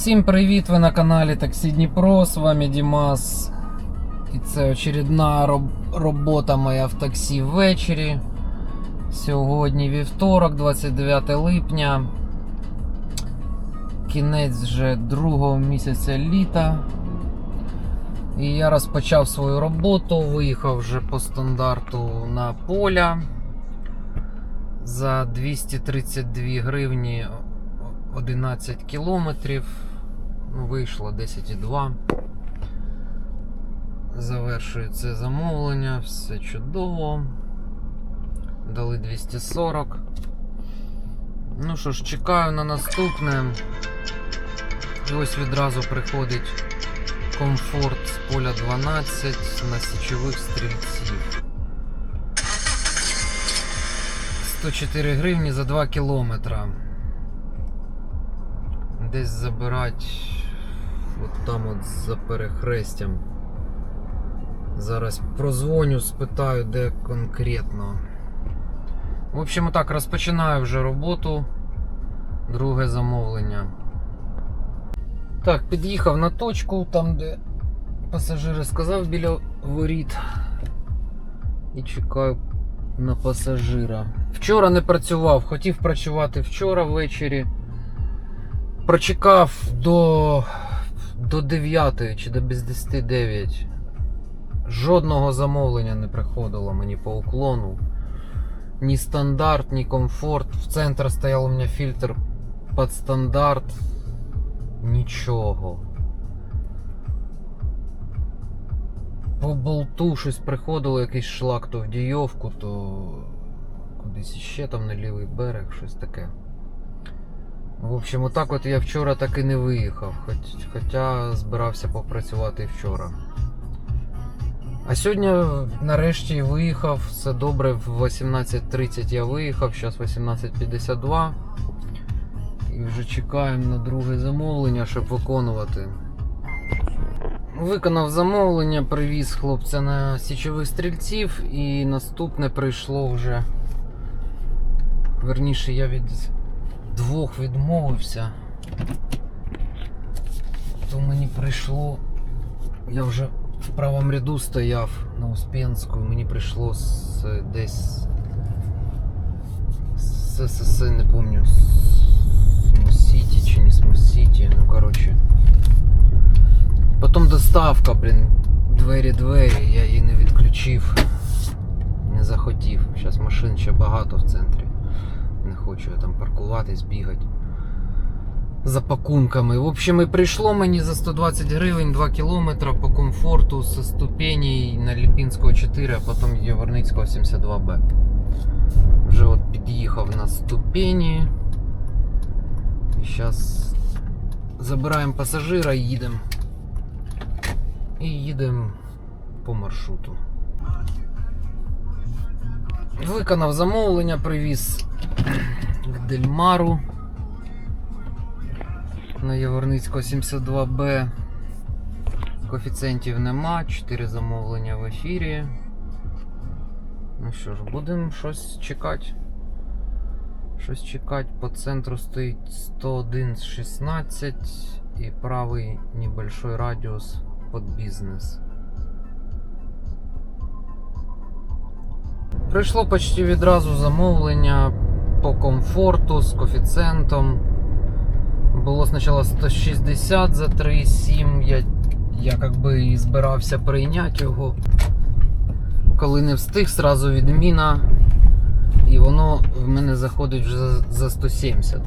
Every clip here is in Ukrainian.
Всім привіт! Ви на каналі Таксі Дніпро. З вами Дімас. І це очередна роб- робота моя в таксі ввечері. Сьогодні вівторок, 29 липня. Кінець вже другого місяця літа. І я розпочав свою роботу, виїхав вже по стандарту на поля. За 232 гривні 11 кілометрів. Ну, вийшло 10,2. Завершую це замовлення, все чудово. Дали 240. Ну що ж, чекаю на наступне. І ось відразу приходить комфорт з поля 12 на січових стрільців. 104 гривні за 2 кілометра. Десь забирать от там от за перехрестям. Зараз прозвоню, спитаю, де конкретно. В общем, так, розпочинаю вже роботу. Друге замовлення. Так, під'їхав на точку, там, де пасажир сказав біля воріт. І чекаю на пасажира. Вчора не працював, хотів працювати вчора ввечері. Прочекав до, до 9 чи до без 10 9. Жодного замовлення не приходило мені по уклону. Ні стандарт, ні комфорт. В центр стоял у меня фильтр под стандарт. Нічого. По болту щось приходило, якийсь шлак то в Дійовку, то кудись ще там на лівий берег, щось таке. В общем, отак от я вчора так і не виїхав, хоч, хоча збирався попрацювати вчора. А сьогодні нарешті виїхав, все добре, в 18.30 я виїхав, зараз 18.52. І вже чекаємо на друге замовлення, щоб виконувати. Виконав замовлення, привіз хлопця на січових стрільців і наступне прийшло вже. Верніше, я від двох відмовився. То мені прийшло. Я вже в правому ряду стояв на Успенську, мені прийшло з десь. З ССС, не пам'ятаю, Сіті чи не Сіті, ну коротше. Потім доставка, блін, двері-двері, я її не відключив, не захотів. Зараз машин ще багато в центрі. Хочу я там паркуватись, бігати. За пакунками. В общем, і прийшло мені за 120 гривень 2 кілометри по комфорту зі ступеней на Ліпінського 4, а потім Яворницького 72Б. Вже от під'їхав на ступені. І зараз забираємо пасажира і їдемо. І їдемо по маршруту. Виконав замовлення, привіз к Дельмару на Яворницького 72Б. Коефіцієнтів нема, 4 замовлення в ефірі. Ну що ж, будемо щось чекати. Щось чекати. По центру стоїть 101 з 16 і правий небольшой радіус под бізнес. Прийшло почти відразу замовлення по комфорту з коефіцієнтом. Було спочатку 160 за 3,7. Я, я как би і збирався прийняти його. Коли не встиг, сразу відміна. І воно в мене заходить вже за 170.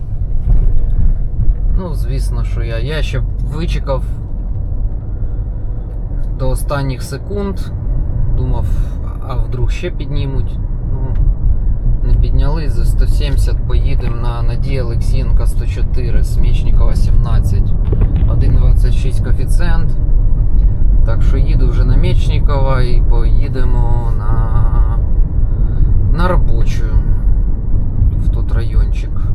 Ну, звісно, що я. Я ще вичекав до останніх секунд. Думав, а вдруг ще піднімуть. Ну, не підняли за 170 поїдемо на Надія Олексієнка 104, Смічникова 17, 1,26 коефіцієнт. Так що їду вже на Мечникова і поїдемо на, на робочу в тот райончик.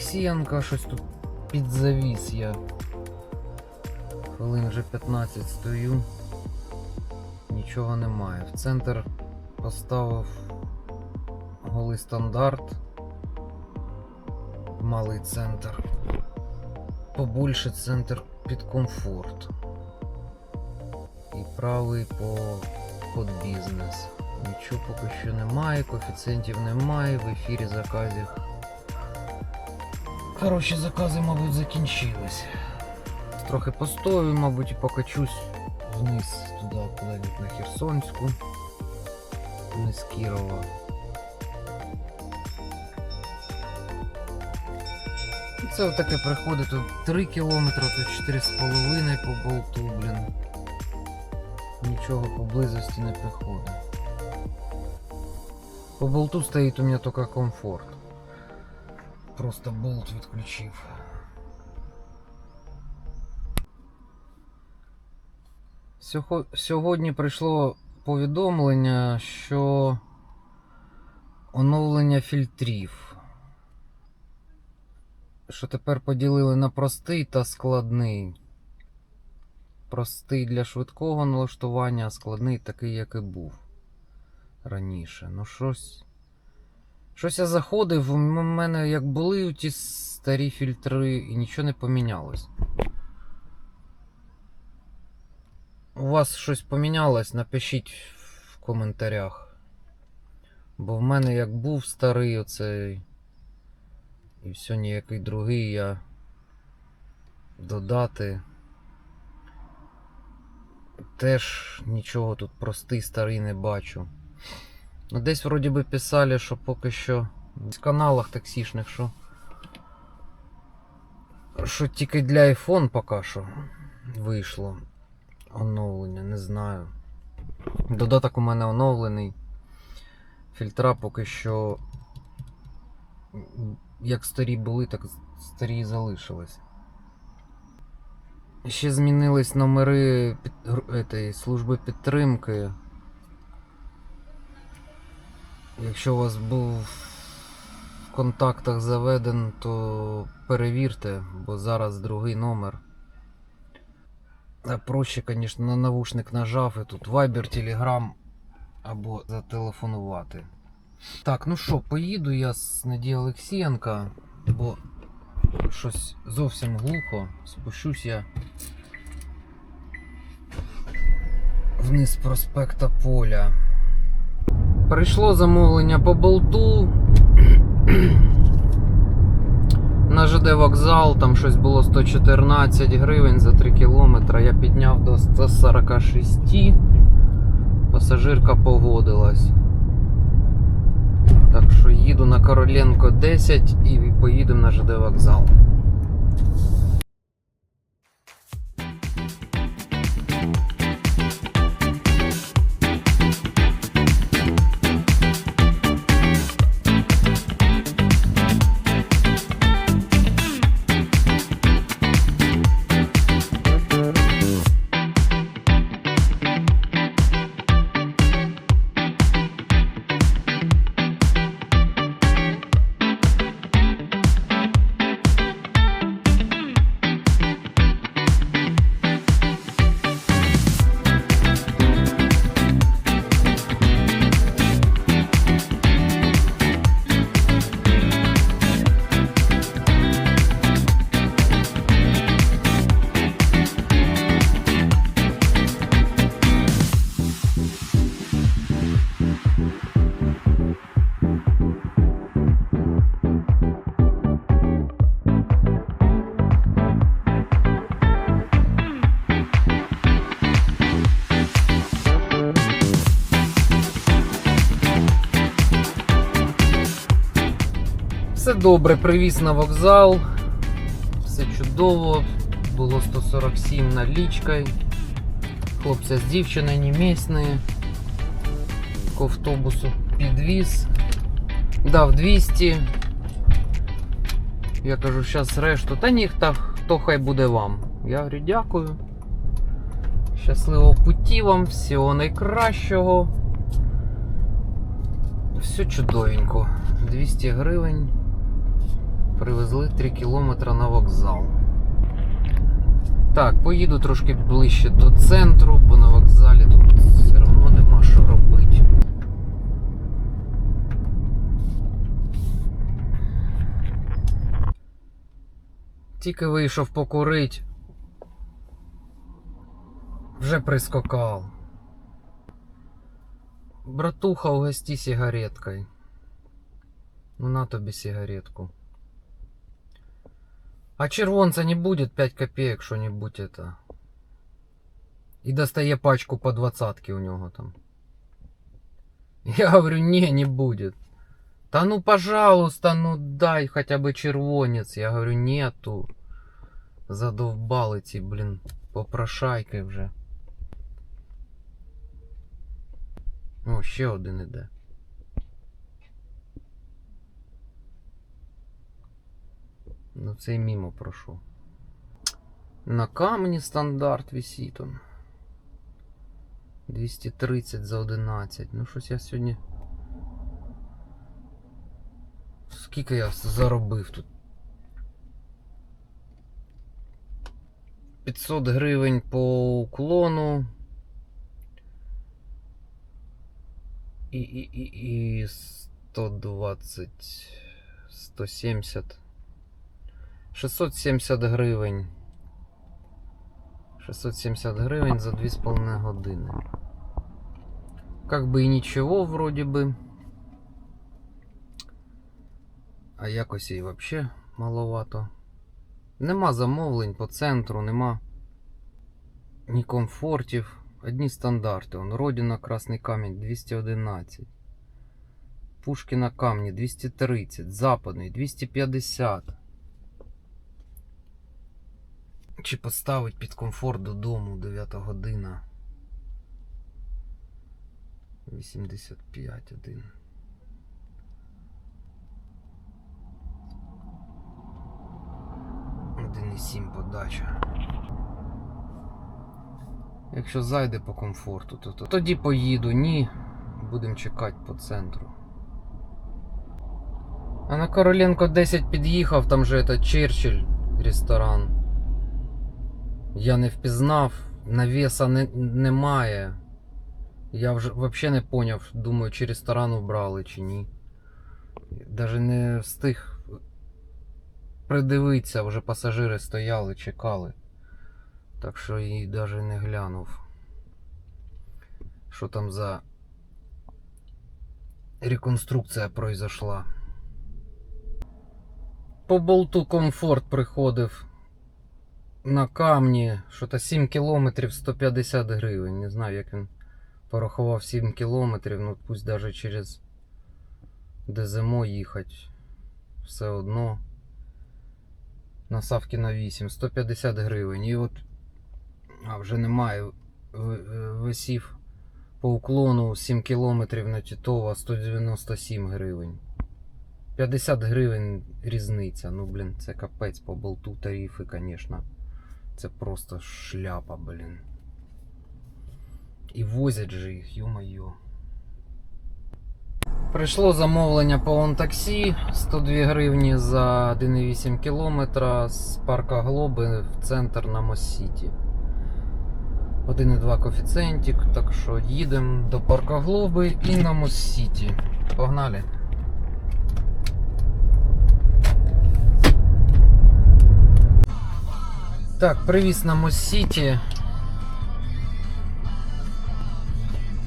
Олексієнка, щось тут підзавіс я. Хвилин вже 15 стою. Нічого немає. В центр поставив голий стандарт. Малий центр. Побольше центр під комфорт. І правий по под бізнес. Нічого поки що немає, коефіцієнтів немає, в ефірі заказів. Коротше, закази, мабуть, закінчились. Трохи постою, мабуть, і покачусь вниз туди, куди-нибудь на Херсонську. Вниз Кірова. І Це отаке приходить тут 3 кілометри, тут 4,5 по болту, блін. Нічого поблизості не приходить. По болту стоїть у мене тільки комфорт. Просто болт відключив. Сьогодні прийшло повідомлення, що оновлення фільтрів. Що тепер поділили на простий та складний. Простий для швидкого налаштування, а складний такий, як і був раніше. Ну щось. Щось я заходив, у мене як були ті старі фільтри, і нічого не помінялось. У вас щось помінялось, напишіть в коментарях. Бо в мене як був старий оцей. І все ніякий другий я додати. Теж нічого тут простий старий не бачу. Ну, десь вроді би писали, що поки що в каналах таксішних, що. Що тільки для iPhone поки що вийшло оновлення, не знаю. Додаток у мене оновлений. Фільтра поки що. Як старі були, так старі і залишились. Ще змінились номери під, служби підтримки. Якщо у вас був в контактах заведен, то перевірте, бо зараз другий номер. А проще, звісно, на навушник нажав і тут Viber, Telegram або зателефонувати. Так, ну що, поїду я з Надії Олексієнка, бо щось зовсім глухо. Спущусь я вниз проспекта Поля. Прийшло замовлення по болту. На ЖД вокзал, там щось було 114 гривень за 3 кілометри. Я підняв до 146. Пасажирка погодилась. Так що їду на Короленко 10 і поїдемо на ЖД вокзал. Добре, привіз на вокзал. Все чудово. Було 147 налічкою. Хлопця з дівчиною не місної. К автобусу підвіз. Дав 200. Я кажу, зараз решту. Та ні, та хто хай буде вам. Я говорю, дякую. Щасливого путі вам, всього найкращого. Все чудовенько. 200 гривень Привезли 3 кілометри на вокзал. Так, поїду трошки ближче до центру, бо на вокзалі тут все одно нема що робити. Тільки вийшов покурить. Вже прискакав. Братуха, угости сигареткой. Ну на тобі сигаретку. А червонца не будет 5 копеек что-нибудь это. И достає пачку по двадцатке у нього там. Я говорю, не, не будет. Да ну пожалуйста, ну дай хотя бы червонец. Я говорю, нету. Задовбали ці, блін, попрошайки вже. О, ще один іде. Цей мімо прошу. На камені стандарт висить он. 230 за 11. Ну щось я сьогодні. Скільки я заробив тут? 500 гривень по уклону. І, і, і, і 120, 170, 670 гривень. 670 гривень за 2,5 години. Как бы і нічого, вроді би. А якось і вообще маловато. Нема замовлень по центру, нема ні комфортів. Одні стандарти. Он Родина Красний Камінь 211. Пушкіна Камні 230. Западний 250. Чи поставить під комфорт додому 9 година. 85 один. Один і сім подача. Якщо зайде по комфорту, то, то тоді поїду. Ні. Будемо чекати по центру. А на Короленко 10 під'їхав, там же это Черчилль ресторан. Я не впізнав, навеса не, немає. Я вже взагалі не поняв, думаю, чи ресторан убрали, чи ні. Даже не встиг придивитися, вже пасажири стояли, чекали. Так що і навіть не глянув. Що там за реконструкція произошла. По болту комфорт приходив на камні, що то 7 кілометрів 150 гривень. Не знаю, як він порахував 7 кілометрів, ну пусть навіть через ДЗМО їхати. Все одно. На Савкіна 8, 150 гривень. І от а вже немає. Е, Висів по уклону 7 кілометрів на Тітова 197 гривень. 50 гривень різниця. Ну, блін, це капець по болту тарифи, звісно. Це просто шляпа, блін. І возять же їх, ё-моё. Прийшло замовлення по онтаксі 102 гривні за 1,8 км з парка Глоби в центр на Моссіті. 1,2 коефіцієнтик, так що їдемо до парка Глоби і на Моссіті. Погнали! Так, привіз на Моссіті.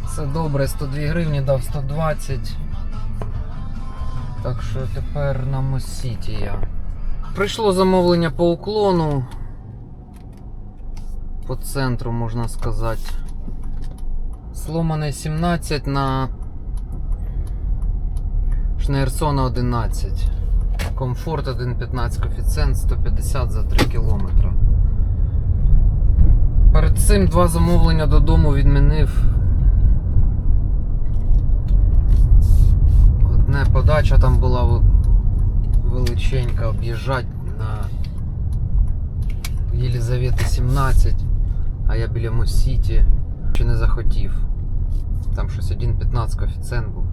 Все добре, 102 гривні дав 120. Так що тепер на Моссіті я. Прийшло замовлення по уклону. По центру, можна сказати. Сломане 17 на Шнейрсона 11. Комфорт 1.15 коефіцієнт 150 за 3 кілометри. Перед цим два замовлення додому відмінив. Одне подача там була величенька, об'їжджати на Єлизавети 17, а я біля Мосіті ще не захотів. Там щось 1.15 коефіцієнт був.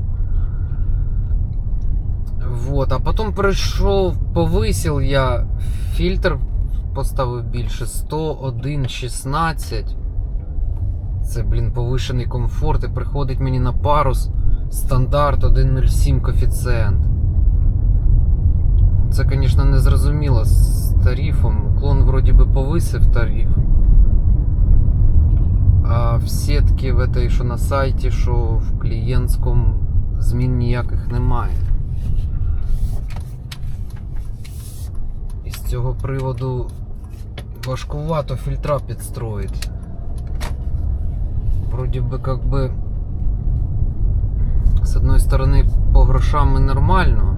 Вот, а потім прийшов, повисів я фільтр поставив більше 101,16. Це, блін, повишений комфорт і приходить мені на парус стандарт 1,07 коефіцієнт. Це, звісно, не зрозуміло з тарифом. Уклон вроді би повисив тариф. А в сітці в этой, що на сайті, що в клієнтському змін ніяких немає. І з цього приводу важкувато фільтра підстроїть. Вроді би, как би з одної сторони по грошам нормально,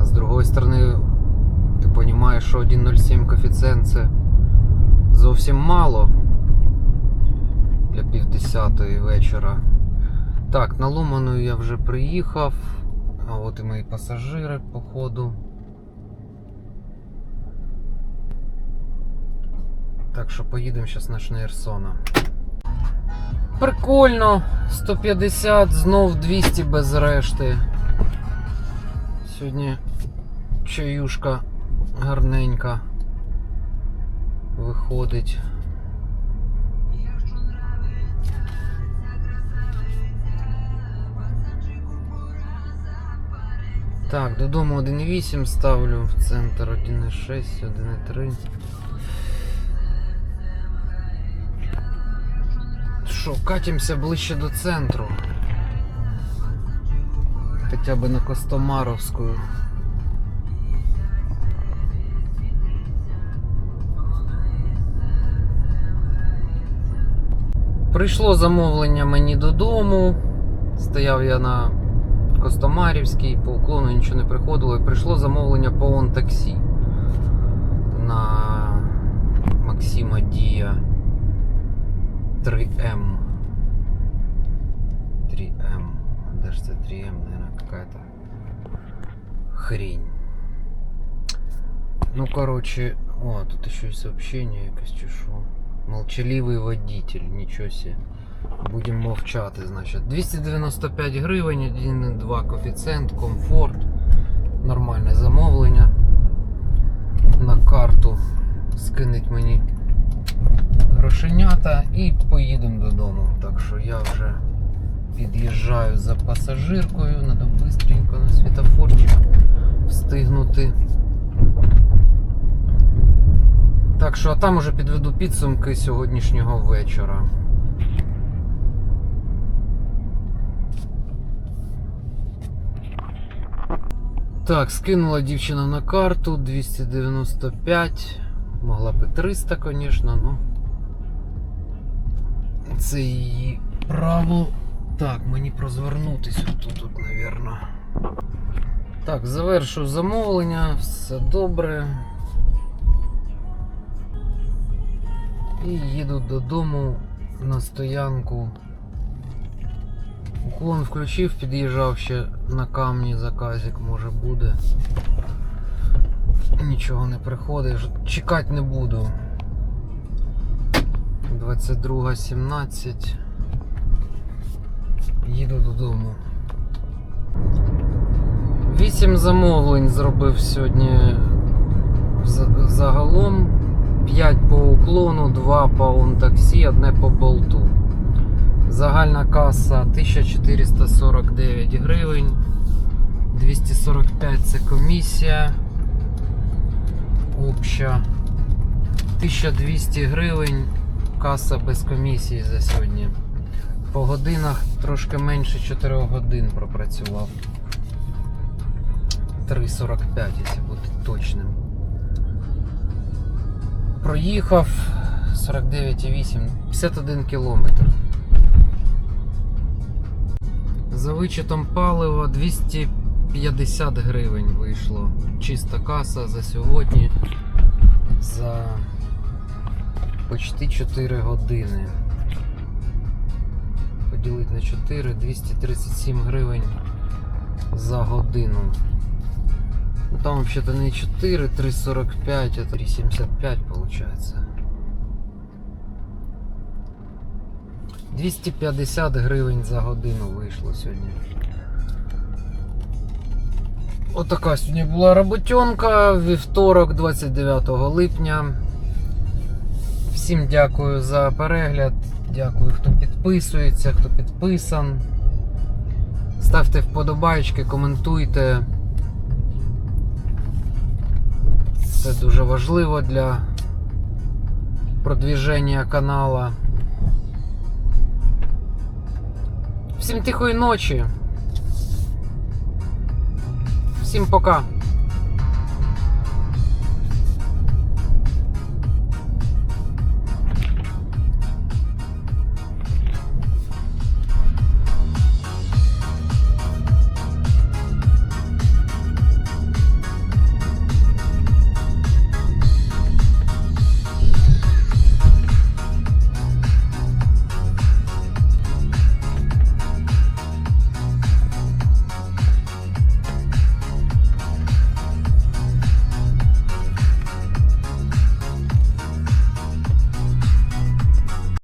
а з другої сторони, ти розумієш, що 1,07 коефіцієнт це зовсім мало для півдесятої вечора. Так, на Ломану я вже приїхав. А от і мої пасажири, походу. Так що поїдемо зараз на Шнейрсона. Прикольно, 150, знов 200 без решти. Сьогодні чаюшка гарненька виходить. Так, додому 1.8 ставлю, в центр 1.6, 1.3. Що, катимося ближче до центру. Хоча б на Костомаровську. Прийшло замовлення мені додому. Стояв я на Костомарівській, по уклону нічого не приходило. І прийшло замовлення по ОН-таксі на Максима Дія 3М. 3М. Де ж це 3М, наверное, какая-то хрень. Ну, короче, о, тут еще и сообщение чи що. Водитель, нічого себе. Будемо мовчати, значить. 295 гривень, 1,2 коефіцієнт, комфорт. Нормальне замовлення. На карту скинуть мені грошенята і поїдемо додому. Так що я вже під'їжджаю за пасажиркою, треба швидко на світофорчик встигнути. Так що, а там уже підведу підсумки сьогоднішнього вечора. Так, скинула дівчина на карту 295. Могла б 300, звісно, ну. Це її право. Так, мені прозвернутися тут, тут, навірно. Так, завершую замовлення, все добре. І їду додому на стоянку. Уклон включив, під'їжджав ще на камні заказик, може буде. Нічого не приходить, чекати не буду. 22.17. Їду додому. Вісім замовлень зробив сьогодні загалом. 5 по уклону, 2 по он-таксі, одне по болту. Загальна каса 1449 гривень. 245 це комісія. Обща. 1200 гривень. Каса без комісії за сьогодні. По годинах трошки менше 4 годин пропрацював. 3,45, якщо бути точним. Проїхав 49,8, 51 кілометр. За вичетом палива 250 гривень вийшло. Чиста каса за сьогодні. За почти 4 години. Поділити на 4, 237 гривень за годину. Ну, Там вообще-то не 4, 3,45, а 3,75 получается. 250 гривень за годину вийшло сьогодні. Отака сьогодні була роботенка, вівторок, 29 липня. Всім дякую за перегляд. Дякую, хто підписується, хто підписан. Ставте вподобайки, коментуйте. Це дуже важливо для продвіження канала. Всім тихої ночі. Всім пока.